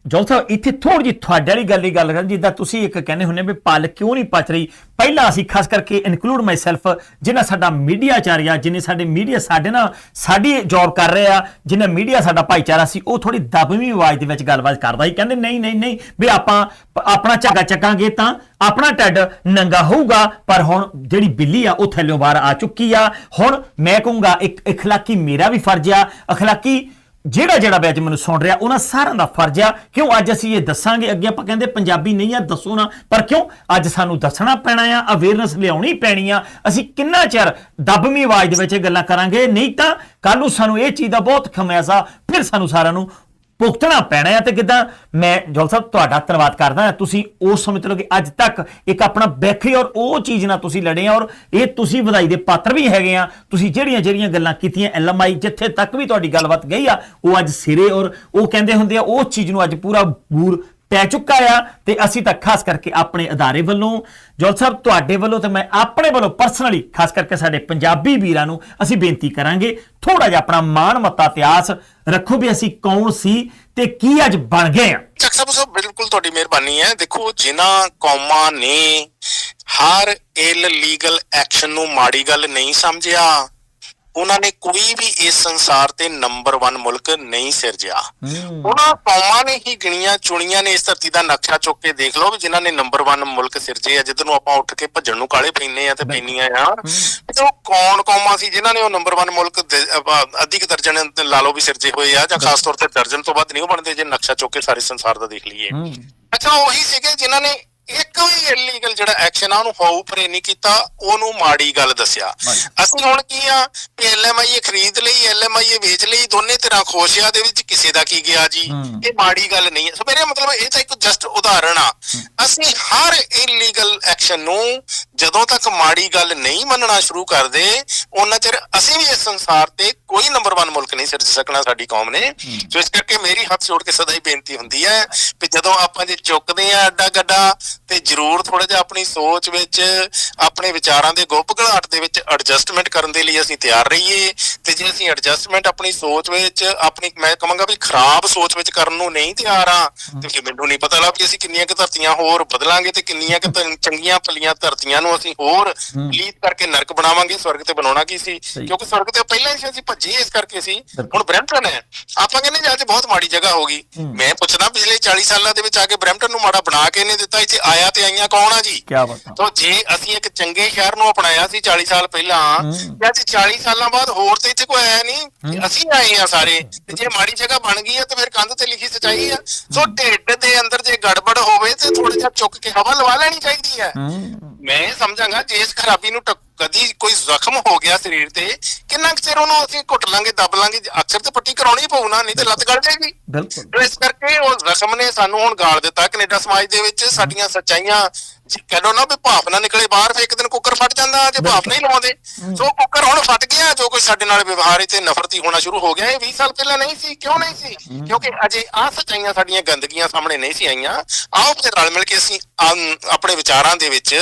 ਜੋਲ ਸਾਹਿਬ ਇੱਥੇ ਥੋੜੀ ਜਿਹੀ ਤੁਹਾਡੇ ਵਾਲੀ ਗੱਲ ਦੀ ਗੱਲ ਕਰਾਂ ਜਿੱਦਾਂ ਤੁਸੀਂ ਇੱਕ ਕਹਿੰਦੇ ਹੁੰਦੇ ਵੀ ਪਲ ਕਿਉਂ ਨਹੀਂ ਪਚ ਰਹੀ ਪਹਿਲਾਂ ਅਸੀਂ ਖਾਸ ਕਰਕੇ ਇਨਕਲੂਡ ਮਾਈਸੈਲਫ ਜਿਨ੍ਹਾਂ ਸਾਡਾ ਮੀਡੀਆ ਚਾਰਿਆ ਜਿਨੇ ਸਾਡੇ ਮੀਡੀਆ ਸਾਡੇ ਨਾਲ ਸਾਡੀ ਜੌਬ ਕਰ ਰਹੇ ਆ ਜਿਨ੍ਹਾਂ ਮੀਡੀਆ ਸਾਡਾ ਭਾਈਚਾਰਾ ਸੀ ਉਹ ਥੋੜੀ ਦਬਵੀਂ ਆਵਾਜ਼ ਦੇ ਵਿੱਚ ਗੱਲਬਾਤ ਕਰਦਾ ਸੀ ਕਹਿੰਦੇ ਨਹੀਂ ਨਹੀਂ ਨਹੀਂ ਵੀ ਆਪਾਂ ਪ- ਆਪਣਾ ਝਾਗਾ ਚੱਕਾਂਗੇ ਤਾਂ ਆਪਣਾ ਟੱਡ ਨੰਗਾ ਹੋਊਗਾ ਪਰ ਹੁਣ ਜਿਹੜੀ ਬਿੱਲੀ ਆ ਉਹ ਥੱਲਿਓਂ ਬਾਹਰ ਆ ਚੁੱਕੀ ਆ ਹੁਣ ਮੈਂ ਕਹੂੰਗਾ ਇੱਕ اخلاقی ਮੇਰਾ ਵੀ ਫਰਜ਼ ਆ اخلاقی ਜਿਹੜਾ ਜਿਹੜਾ ਬੈਚ ਮੈਨੂੰ ਸੁਣ ਰਿਹਾ, ਉਹਨਾਂ ਸਾਰਿਆਂ ਦਾ ਫਰਜ਼ ਆ, ਕਿਉਂ ਅੱਜ ਅਸੀਂ ਇਹ ਦੱਸਾਂਗੇ? ਅੱਗੇ ਆਪਾਂ ਕਹਿੰਦੇ ਪੰਜਾਬੀ ਨਹੀਂ ਆ, ਦੱਸੋ ਨਾ। ਪਰ ਕਿਉਂ? ਅੱਜ ਸਾਨੂੰ ਦੱਸਣਾ ਪੈਣਾ ਆ ਅਵੇਅਰਨੈਸ ਲਿਆਉਣੀ ਪੈਣੀ ਆ। ਅਸੀਂ ਕਿੰਨਾ ਚਿਰ ਦਬਵੀਂ ਆਵਾਜ਼ ਦੇ ਵਿੱਚ ਇਹ ਗੱਲਾਂ ਕਰਾਂਗੇ? ਨਹੀਂ ਤਾਂ ਕੱਲ ਨੂੰ ਸਾਨੂੰ ਇਹ ਚੀਜ਼ ਦਾ ਬਹੁਤ ਖਮਿਆਜ਼ਾ, ਫਿਰ ਸਾਨੂੰ ਸਾਰਿਆਂ ਨੂੰ ਭੁਗਤਣਾ ਪੈਣਾ ਹੈ ਤੇ ਕਿਦਾਂ? ਮੈਂ ਜੋਲ ਸਾਹਿਬ, ਤੁਹਾਡਾ ਧੰਨਵਾਦ ਕਰਦਾ ਤੁਸੀਂ ਉਸ ਸਮੇਂ ਤੋਂ ਕਿ ਅੱਜ ਤੱਕ ਇੱਕ ਆਪਣਾ ਬੈਠੇ ਔਰ ਉਹ ਚੀਜ਼ ਨਾਲ ਤੁਸੀਂ ਲੜੇ ਆ ਔਰ ਇਹ ਤੁਸੀਂ ਵਧਾਈ ਦੇ ਪਾਤਰ ਵੀ ਹੈਗੇ ਆ ਤੁਸੀਂ ਜਿਹੜੀਆਂ ਜਿਹੜੀਆਂ ਗੱਲਾਂ ਕੀਤੀਆਂ ਐਲਐਮਆਈ ਜਿੱਥੇ ਤੱਕ ਵੀ ਤੁਹਾਡੀ ਗੱਲਬਾਤ ਗਈ ਆ, ਉਹ ਅੱਜ ਸਿਰੇ ਔਰ ਉਹ ਕਹਿੰਦੇ ਹੁੰਦੇ ਆ, ਉਹ ਚੀਜ਼ ਨੂੰ ਅੱਜ ਪੂਰਾ ਬੂਰ ਪੈ ਚੁੱਕਾ ਆ ਤੇ ਅਸੀਂ ਤਾਂ ਖਾਸ ਕਰਕੇ ਆਪਣੇ ਅਦਾਰੇ ਵੱਲੋਂ ਜੋਲ ਸਾਹਿਬ, ਤੁਹਾਡੇ ਵੱਲੋਂ ਤੇ ਮੈਂ ਆਪਣੇ ਵੱਲੋਂ ਪਰਸਨਲੀ ਖਾਸ ਕਰਕੇ ਸਾਡੇ ਪੰਜਾਬੀ ਵੀਰਾਂ ਨੂੰ ਅਸੀਂ ਬੇਨਤੀ ਕਰਾਂਗੇ ਥੋੜਾ ਜਿਹਾ ਆਪਣਾ ਮਾਣ, ਮੱਤਾ ਇਤਿਹਾਸ ਰੱਖੋ ਵੀ ਅਸੀਂ ਕੌਣ ਸੀ ਤੇ ਕੀ ਅੱਜ ਬਣ ਗਏ ਆ। ਚੱਕ ਸਾਹਿਬ ਸਾਹਿਬ ਬਿਲਕੁਲ ਤੁਹਾਡੀ ਮਿਹਰਬਾਨੀ ਹੈ। ਦੇਖੋ, ਜਿਨ੍ਹਾਂ ਕੌਮਾਂ ਨੇ ਹਰ ਇਲ ਲੀਗਲ ਐਕਸ਼ਨ ਨੂੰ ਮਾੜੀ ਗੱਲ ਨਹੀਂ ਸਮਝਿਆ ਉਹਨਾਂ ਨੇ ਕੋਈ ਵੀ ਇਸ ਸੰਸਾਰ ਤੇ ਨੰਬਰ 1 ਮੁਲਕ ਨਹੀਂ ਸਿਰਜਿਆ। ਉਹਨਾਂ ਕੌਮਾਂ ਨੇ ਹੀ ਗਿਣੀਆਂ ਚੁਣੀਆਂ ਨੇ ਇਸ ਧਰਤੀ ਦਾ ਨਕਸ਼ਾ ਚੁੱਕ ਕੇ ਦੇਖ ਲਓ ਵੀ ਜਿਨ੍ਹਾਂ ਨੇ ਨੰਬਰ 1 ਮੁਲਕ ਸਿਰਜੇ ਆ ਜਿੱਦ ਨੂੰ ਆਪਾਂ ਉੱਠ ਕੇ ਭੱਜਣ ਨੂੰ ਕਾਲੇ ਪੈਨੇ ਆ ਤੇ ਪੈਨੀਆਂ ਆ। ਤੇ ਉਹ ਕੌਣ ਕੌਮਾਂ ਸੀ ਜਿਨ੍ਹਾਂ ਨੇ ਉਹ ਨੰਬਰ 1 ਮੁਲਕ ਦੇ- ਆਪਾਂ ਅੱਧੀ ਕੁ ਦਰਜਨ ਲਾ ਲਓ ਵੀ ਸਿਰਜੇ ਹੋਏ ਆ ਜਾਂ ਖਾਸ ਤੌਰ ਤੇ ਦਰਜਨ ਤੋਂ ਵੱਧ ਨਹੀਂ ਉਹ ਬਣਦੇ ਜੇ ਨਕਸ਼ਾ ਚੁੱਕ ਕੇ ਸਾਰੇ ਸੰਸਾਰ ਦਾ ਦੇਖ ਲਈਏ। ਅੱਛਾ ਉਹੀ ਸੀਗੇ ਜਿਨ੍ਹਾਂ ਨੇ ਇੱਕ ਵੀ ਇਲੀਗਲ ਜਿਹੜਾ ਐਕਸ਼ਨ ਆ ਉਹਨੂੰ ਹੋਊ ਪਰੇ ਨਹੀਂ ਕੀਤਾ ਉਹਨੂੰ ਮਾੜੀ ਗੱਲ ਦੱਸਿਆ। ਅਸੀਂ ਹੁਣ ਕੀ ਆ ਕਿ ਐਲਐਮਆਈ ਖਰੀਦ ਲਈ ਐਲਐਮਆਈ ਵੇਚ ਲਈ ਦੋਨੇ ਤਰ੍ਹਾਂ ਖੁਸ਼ ਆ ਦੇ ਵਿੱਚ ਕਿਸੇ ਦਾ ਕੀ ਗਿਆ ਜੀ। ਇਹ ਮਾੜੀ ਗੱਲ ਨਹੀਂ ਹੈ। ਸੋ ਮੇਰੇ ਮਤਲਬ ਇਹ ਤਾਂ ਇੱਕ ਜਸਟ ਉਦਾਹਰਣ ਆ। ਅਸੀਂ ਹਰ ਇਲੀਗਲ ਐਕਸ਼ਨ ਨੂੰ ਜਦੋਂ ਤੱਕ ਮਾੜੀ ਗੱਲ ਨਹੀਂ ਮੰਨਣਾ ਸ਼ੁਰੂ ਕਰਦੇ ਉਹਨਾਂ ਚਿਰ ਅਸੀਂ ਵੀ ਇਸ ਸੰਸਾਰ ਤੇ ਕੋਈ ਨੰਬਰ 1 ਮੁਲਕ ਨਹੀਂ ਸਿਰਜ ਸਕਣਾ ਸਾਡੀ ਕੌਮ ਨੇ। ਸੋ ਇਸ ਕਰਕੇ ਮੇਰੀ ਹੱਥ ਜੋੜ ਕੇ ਸਦਾ ਹੀ ਬੇਨਤੀ ਹੁੰਦੀ ਹੈ ਕਿ ਜਦੋਂ ਆਪਾਂ ਜੇ ਚੁੱਕਦੇ ਆ ਅੱਡਾ ਗੱਡਾ ਤੇ ਜ਼ਰੂਰ ਥੋੜਾ ਜਿਹਾ ਆਪਣੀ ਸੋਚ ਵਿੱਚ ਆਪਣੇ ਵਿਚਾਰਾਂ ਦੇ ਗੁੱਪ ਘਲਾਟ ਦੇ ਵਿੱਚ ਐਡਜਸਟਮੈਂਟ ਕਰਨ ਦੇ ਲਈ ਅਸੀਂ ਤਿਆਰ ਰਹੀਏ। ਤੇ ਜੇ ਅਸੀਂ ਐਡਜਸਟਮੈਂਟ ਆਪਣੀ ਸੋਚ ਵਿੱਚ ਆਪਣੀ ਮੈਂ ਕਹਾਂਗਾ ਵੀ ਖਰਾਬ ਸੋਚ ਵਿੱਚ ਕਰਨ ਨੂੰ ਨਹੀਂ ਤਿਆਰ ਆ ਤੇ ਫਿਰ ਮੈਨੂੰ ਨਹੀਂ ਪਤਾ ਲੱਗ ਕਿ ਅਸੀਂ ਕਿੰਨੀਆਂ ਕੁ ਧਰਤੀਆਂ ਹੋਰ ਬਦਲਾਂਗੇ ਤੇ ਕਿੰਨੀਆਂ ਕੁ ਚੰਗੀਆਂ ਭਲੀਆਂ ਧਰਤੀਆਂ ਨੂੰ ਅਸੀਂ ਹੋਰ ਲੀਡ ਕਰਕੇ ਨਰਕ ਬਣਾਵਾਂਗੇ ਸਵਰਗ ਤੇ ਬਣਾਉਣਾ ਕੀ ਸੀ। ਕਿਉਂਕਿ ਸਵਰਗ ਤੇ ਪਹਿਲਾਂ ਹੀ ਅਸੀਂ ਭੱਜੇ ਇਸ ਕਰਕੇ ਸੀ। ਹੁਣ ਬ੍ਰੈਂਪਟਨ ਹੈ। ਆਪਾਂ ਕਹਿੰਦੇ ਜੀ ਅੱਜ ਬਹੁਤ ਮਾੜੀ ਜਗ੍ਹਾ ਹੋ ਗਈ। ਮੈਂ ਪੁੱਛਦਾ ਪਿਛਲੇ 40 ਸਾਲਾਂ ਦੇ ਵਿੱਚ ਆ ਕੇ ਬ੍ਰੈਂਪਟਨ ਨੂੰ ਮਾੜਾ ਬਣਾ ਕੇ ਇਹਨੇ ਦਿੱਤਾ ਇੱਥੇ ਆਇਆ ਤੇ ਆਈਆਂ ਕੌਣ ਆ ਜੀ? ਕੀ ਬਤਾ ਤੋ ਜੇ ਅਸੀਂ ਇੱਕ ਚੰਗੇ ਸ਼ਹਿਰ ਨੂੰ ਅਪਣਾਇਆ ਸੀ 40 ਸਾਲ ਪਹਿਲਾਂ। ਤੇ ਅੱਜ 40 ਸਾਲਾਂ ਬਾਅਦ ਹੋਰ ਤੇ ਇੱਥੇ ਕੋਈ ਆਇਆ ਨਹੀਂ ਅਸੀਂ ਆਏ ਆ ਸਾਰੇ। ਤੇ ਜੇ ਮਾੜੀ ਜਗ੍ਹਾ ਬਣ ਗਈ ਹੈ ਤੇ ਫਿਰ ਕੰਧ ਤੇ ਲਿਖੀ ਸਚਾਈ ਆ। ਸੋ ਢਿੱਡ ਦੇ ਅੰਦਰ ਜੇ ਗੜਬੜ ਹੋਵੇ ਤੇ ਥੋੜਾ ਜਿਹਾ ਚੁੱਕ ਕੇ ਹਵਾ ਲਵਾ ਲੈਣੀ ਚਾਹੀਦੀ ਹੈ। ਮੈਂ ਸਮਝਾਂਗਾ ਜੇ ਇਸ ਖਰਾਬੀ ਨੂੰ ਟਕ- ਕਦੀ ਕੋਈ ਜ਼ਖਮ ਹੋ ਗਿਆ ਸਰੀਰ ਤੇ ਕਿੰਨਾ ਕੁ ਚਿਰ ਉਹਨੂੰ ਅਸੀਂ ਘੁੱਟ ਲਾਂਗੇ ਦੱਬ ਲਾਂਗੇ ਅਕਸਰ ਤੇ ਪੱਟੀ ਕਰਾਉਣੀ ਪਊ ਨਾ ਨਹੀਂ ਤੇ ਲੱਤ ਗੜ ਜਾਏਗੀ। ਬਿਲਕੁਲ। ਇਸ ਕਰਕੇ ਉਹ ਜ਼ਖਮ ਨੇ ਸਾਨੂੰ ਹੁਣ ਗਾਲ ਦਿੱਤਾ ਕੈਨੇਡਾ ਸਮਾਜ ਦੇ ਵਿੱਚ ਸਾਡੀਆਂ ਸੱਚਾਈਆਂ ਜੀ ਕਹਿ ਨਾ ਵੀ ਭਾਪ ਨਾ ਨਿਕਲੇ ਬਾਹਰ ਫੇ ਇੱਕ ਦਿਨ ਕੁੱਕਰ ਫਟ ਜਾਂਦਾ ਜੇ ਭਾਪ ਨਹੀਂ ਲਵਾਉਂਦੇ। ਸੋ ਕੁੱਕਰ ਹੁਣ ਫਟ ਗਿਆ ਜੋ ਕੁਝ ਸਾਡੇ ਨਾਲ ਵਿਵਹਾਰ ਤੇ ਨਫ਼ਰਤੀ ਹੋਣਾ ਸ਼ੁਰੂ ਹੋ ਗਿਆ ਇਹ 20 ਸਾਲ ਪਹਿਲਾਂ ਨਹੀਂ ਸੀ ਕਿਉਂ ਨਹੀਂ ਸੀ? ਕਿਉਂਕਿ ਅਜੇ ਆ ਸੱਚਾਈਆਂ ਸਾਡੀਆਂ ਗੰਦਗੀਆਂ ਸਾਹਮਣੇ ਨਹੀਂ ਸੀ ਆਈਆਂ। ਆਓ ਫਿਰ ਰਲ ਮਿਲ ਕੇ ਅਸੀਂ ਆਪਣੇ ਵਿਚਾਰਾਂ ਦੇ ਵਿੱਚ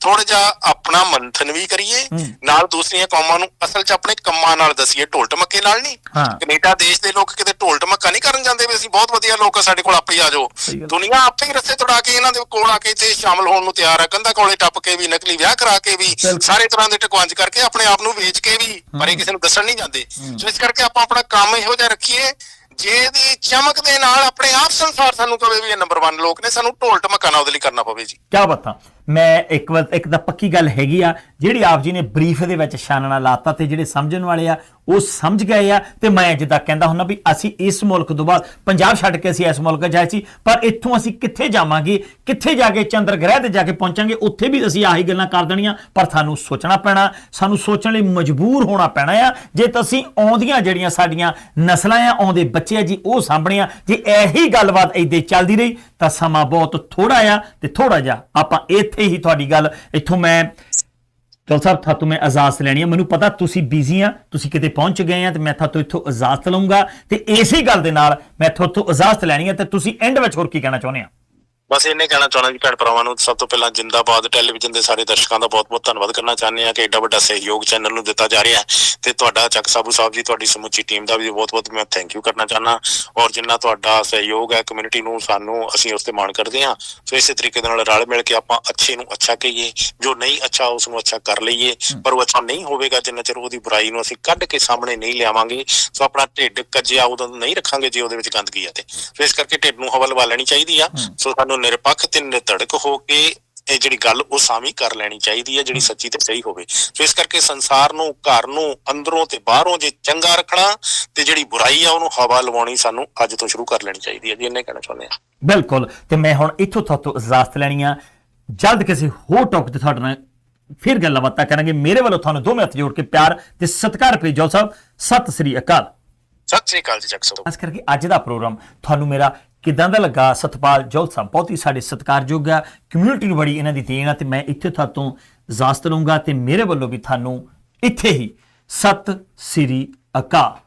ਥੋੜਾ ਜਿਹਾ ਆਪਣਾ ਮੰਥਨ ਵੀ ਕਰੀਏ। ਨਾਲ ਦੂਸਰੀਆਂ ਕੌਮਾਂ ਨੂੰ ਅਸਲ 'ਚ ਆਪਣੇ ਕੰਮਾਂ ਨਾਲ ਦਸੀਏ ਢੋਲ ਢਮੱਕੇ ਨਾਲ ਨਹੀਂ। ਕੈਨੇਡਾ ਦੇਸ਼ ਦੇ ਲੋਕ ਕਿਤੇ ਢੋਲ ਢਮੱਕਾ ਨਹੀਂ ਕਰਨ ਜਾਂਦੇ ਵੀ ਅਸੀਂ ਬਹੁਤ ਵਧੀਆ ਲੋਕ ਆ ਸਾਡੇ ਕੋਲ ਆਪੇ ਆ ਜਾਓ। ਦੁਨੀਆ ਆਪੇ ਹੀ ਰਸਤੇ ਤੁੜਾ ਕੇ ਇਹਨਾਂ ਦੇ ਕੋਲ ਆ ਕੇ ਇੱਥੇ ਸ਼ਾਮਲ ਹੋਣ ਨੂੰ ਤਿਆਰ ਆ ਕੰਧਾ ਕੋਲੇ ਟੱਪ ਕੇ ਵੀ ਨਕਲੀ ਵਿਆਹ ਕਰਾ ਕੇ ਵੀ। ਸਾਰੇ ਤਰ੍ਹਾਂ ਦੇ ਟਕਵੰਜ ਕਰਕੇ ਆਪਣੇ ਆਪ ਨੂੰ ਵੇਚ ਕੇ ਵੀ ਪਰ ਇਹ ਕਿਸੇ ਨੂੰ ਦੱਸਣ ਨਹੀਂ ਜਾਂਦੇ। ਸੋ ਇਸ ਕਰਕੇ ਆਪਾਂ ਆਪਣਾ ਕੰਮ ਇਹੋ ਜਿਹਾ ਰੱਖੀਏ ਜਿਹਦੀ ਚਮਕ ਦੇ ਨਾਲ ਆਪਣੇ ਆਪ ਸੰਸਾਰ ਸਾਨੂੰ ਕਵੇ ਵੀ ਇਹ ਨੰਬਰ 1 ਲੋਕ ਨੇ ਸਾਨੂੰ ਢੋਲ ਢਮੱਕਾ ਨਾ ਉਹਦੇ ਲਈ ਕਰਨਾ ਪਵੇ ਜੀ। ਕੀ ਬਤਾ। ਮੈਂ ਇੱਕ ਵਾਰ ਇੱਕ ਤਾਂ ਪੱਕੀ ਗੱਲ ਹੈਗੀ ਆ, ਜਿਹੜੀ ਆਪ ਜੀ ਨੇ ਬਰੀਫ ਦੇ ਵਿੱਚ ਛਾਨਣਾ ਲਾਤਾ ਤੇ ਜਿਹੜੇ ਸਮਝਣ ਵਾਲੇ ਆ, ਉਹ ਸਮਝ ਗਏ ਆ ਤੇ ਮੈਂ ਜਿੱਦਾਂ ਕਹਿੰਦਾ ਹੁੰਦਾ ਵੀ ਅਸੀਂ ਇਸ ਮੁਲਕ ਤੋਂ ਬਾਅਦ ਪੰਜਾਬ ਛੱਡ ਕੇ ਅਸੀਂ ਇਸ ਮੁਲਕ ਜਾਏ ਸੀ, ਪਰ ਇੱਥੋਂ ਅਸੀਂ ਕਿੱਥੇ ਜਾਵਾਂਗੇ, ਕਿੱਥੇ ਜਾ ਕੇ ਚੰਦਰ ਗ੍ਰਹਿ ਤੇ ਜਾ ਕੇ ਪਹੁੰਚਾਂਗੇ, ਉੱਥੇ ਵੀ ਅਸੀਂ ਆਹੀ ਗੱਲਾਂ ਕਰ ਦੇਣੀਆਂ, ਪਰ ਸਾਨੂੰ ਸੋਚਣਾ ਪੈਣਾ, ਸਾਨੂੰ ਸੋਚਣ ਲਈ ਮਜਬੂਰ ਹੋਣਾ ਪੈਣਾ ਆ। ਜੇ ਤੁਸੀਂ ਆਉਂਦੀਆਂ ਜਿਹੜੀਆਂ ਸਾਡੀਆਂ ਨਸਲਾਂ ਆ, ਆਉਂਦੇ ਬੱਚੇ ਆ ਜੀ, ਉਹ ਸਾਂਭਣੀਆਂ ਜੇ ਇਹੀ ਗੱਲਬਾਤ ਏਦਾਂ ਚੱਲਦੀ ਰਹੀ, ਤਾਂ ਸਮਾਂ ਬਹੁਤ ਥੋੜਾ ਆ ਤੇ ਥੋੜਾ ਜਿਹਾ ਆਪਾਂ ਇਹ ਇੱਥੇ ਹੀ ਤੁਹਾਡੀ ਗੱਲ। ਇੱਥੋਂ ਮੈਂ ਚਲ ਸਾਹਿਬ, ਤੁਹਾਤੋਂ ਮੈਂ ਇਜਾਜ਼ਤ ਲੈਣੀ ਹੈ। ਮੈਨੂੰ ਪਤਾ ਤੁਸੀਂ ਬਿਜ਼ੀ ਆ, ਤੁਸੀਂ ਕਿਤੇ ਪਹੁੰਚ ਗਏ ਆ ਤੇ ਮੈਂ ਤੁਹਾਤੋਂ ਇੱਥੋਂ ਇਜਾਜ਼ਤ ਲਵਾਂਗਾ ਤੇ ਇਸੇ ਗੱਲ ਦੇ ਨਾਲ ਮੈਂ ਤੁਹਾਤੋਂ ਇਜਾਜ਼ਤ ਲੈਣੀ ਹੈ ਤੇ ਤੁਸੀਂ ਐਂਡ ਵਿੱਚ ਹੋਰ ਕੀ ਕਹਿਣਾ ਚਾਹੁੰਦੇ ਆ? ਬਸ ਇਹਨੇ ਕਹਿਣਾ ਚਾਹਣਾ ਜੀ ਭੈਣ ਭਰਾਵਾਂ ਨੂੰ ਸਭ ਤੋਂ ਪਹਿਲਾਂ ਜਿੰਦਾਬਾਦ ਟੈਲੀਵਿਜ਼ਨ ਦੇ ਸਾਰੇ ਦਰਸ਼ਕਾਂ ਦਾ ਬਹੁਤ-ਬਹੁਤ ਧੰਨਵਾਦ ਕਰਨਾ ਚਾਹੁੰਦੇ ਆ ਕਿ ਏਡਾ ਵੱਡਾ ਸਹਿਯੋਗ ਚੈਨਲ ਨੂੰ ਦਿੱਤਾ ਜਾ ਰਿਹਾ ਹੈ ਤੇ ਤੁਹਾਡਾ ਚੱਕ ਸਾਬੂ ਸਾਹਿਬ ਜੀ ਤੁਹਾਡੀ ਸਮੁੱਚੀ ਟੀਮ ਦਾ ਵੀ ਬਹੁਤ-ਬਹੁਤ ਮੈਂ ਥੈਂਕ ਯੂ ਕਰਨਾ ਚਾਹਨਾ ਔਰ ਜਿੰਨਾ ਤੁਹਾਡਾ ਸਹਿਯੋਗ ਹੈ ਕਮਿਊਨਿਟੀ ਨੂੰ ਸਾਨੂੰ ਅਸੀਂ ਉਸ ਤੇ ਮਾਣ ਕਰਦੇ ਹਾਂ ਸੋ ਇਸੇ ਤਰੀਕੇ ਦੇ ਨਾਲ ਰਲ ਮਿਲ ਕੇ ਆਪਾਂ ਅੱਛੇ ਨੂੰ ਅੱਛਾ ਕਹੀਏ ਜੋ ਨਹੀਂ ਅੱਛਾ ਉਸ ਨੂੰ ਅੱਛਾ ਕਰ ਲਈਏ ਪਰ ਉਹ ਅੱਛਾ ਨਹੀਂ ਹੋਵੇਗਾ ਜਿੰਨਾ ਚਿਰ ਉਹਦੀ ਬੁਰਾਈ ਨੂੰ ਅਸੀਂ ਕੱਢ ਕੇ ਸਾਹਮਣੇ ਨਹੀਂ ਲਿਆਵਾਂਗੇ ਸੋ ਆਪਣਾ ਢਿੱਡ ਕੱਜਿਆ ਉਦੋਂ ਨਹੀਂ ਰੱਖਾਂਗੇ ਜੇ ਉਹਦੇ ਵਿੱਚ ਗੰਦਗੀ ਆ ਤੇ। ਸੋ ਇਸ ਕਰਕੇ ਢਿੱਡ ਨੂੰ ਹਵਾ ਲਵਾ ਲੈਣੀ ਚਾਹੀਦੀ ਆ ਸੋ ਸਾਨੂੰ ਨਿਰਪੱਖ ਤੇ ਨਿਰਧੜਕ ਹੋ ਕੇ ਇਹ ਜਿਹੜੀ ਗੱਲ ਉਹ ਸਾਮੀ ਕਰ ਲੈਣੀ ਚਾਹੀਦੀ ਹੈ ਜਿਹੜੀ ਸੱਚੀ ਤੇ ਸਹੀ ਹੋਵੇ। ਸੋ ਇਸ ਕਰਕੇ ਸੰਸਾਰ ਨੂੰ ਘਰ ਨੂੰ ਅੰਦਰੋਂ ਤੇ ਬਾਹਰੋਂ ਜੇ ਚੰਗਾ ਰੱਖਣਾ ਤੇ ਜਿਹੜੀ ਬੁਰਾਈ ਆ ਉਹਨੂੰ ਹਵਾ ਲਵਾਉਣੀ ਸਾਨੂੰ ਅੱਜ ਤੋਂ ਸ਼ੁਰੂ ਕਰ ਲੈਣੀ ਚਾਹੀਦੀ ਹੈ। ਜੀ ਇੰਨੇ ਕਹਿਣਾ ਚਾਹੁੰਦੇ ਆ ਬਿਲਕੁਲ। ਤੇ ਮੈਂ ਹੁਣ ਇੱਥੋਂ ਤੁਹਾਤੋਂ ਇਜਾਜ਼ਤ ਲੈਣੀ ਆ। ਜਲਦ ਕਿਸੇ ਹੋਰ ਟੌਪਿਕ ਤੇ ਤੁਹਾਡੇ ਨਾਲ ਫਿਰ ਗੱਲਾਂ ਬਾਤਾਂ ਕਰਾਂਗੇ। ਮੇਰੇ ਵੱਲੋਂ ਤੁਹਾਨੂੰ ਦੋਵੇਂ ਹੱਥ ਜੋੜ ਕੇ ਪਿਆਰ ਤੇ ਸਤਿਕਾਰ ਭੇਜੋ ਸਾਹਿਬ। ਸਤਿ ਸ੍ਰੀ ਅਕਾਲ। ਸਤਿ ਸ੍ਰੀ ਅਕਾਲ ਜੀ ਸਾਹਿਬ। ਖਾਸ ਕਰਕੇ ਅੱਜ ਦਾ ਪ੍ਰੋਗਰਾਮ ਤੁਹਾਨੂੰ ਮੇਰਾ ਕਿਦਾਂ ਦਾ ਲੱਗਾ? ਸਤਪਾਲ ਜੋਲ ਸਾਹਿਬ, ਬਹੁਤ ਹੀ ਸਾਡੇ ਸਤਿਕਾਰਯੋਗ ਆ। ਕਮਿਊਨਿਟੀ ਨੂੰ ਬੜੀ ਇਹਨਾਂ ਦੀ ਦੇਣ ਆ ਤੇ ਮੈਂ ਇੱਥੇ ਤੁਹਾਤੋਂ ਇਜਾਜ਼ਤ ਲਵਾਂਗਾ ਤੇ ਮੇਰੇ ਵੱਲੋਂ ਵੀ ਤੁਹਾਨੂੰ ਇੱਥੇ ਹੀ ਸਤਿ ਸ੍ਰੀ ਅਕਾਲ।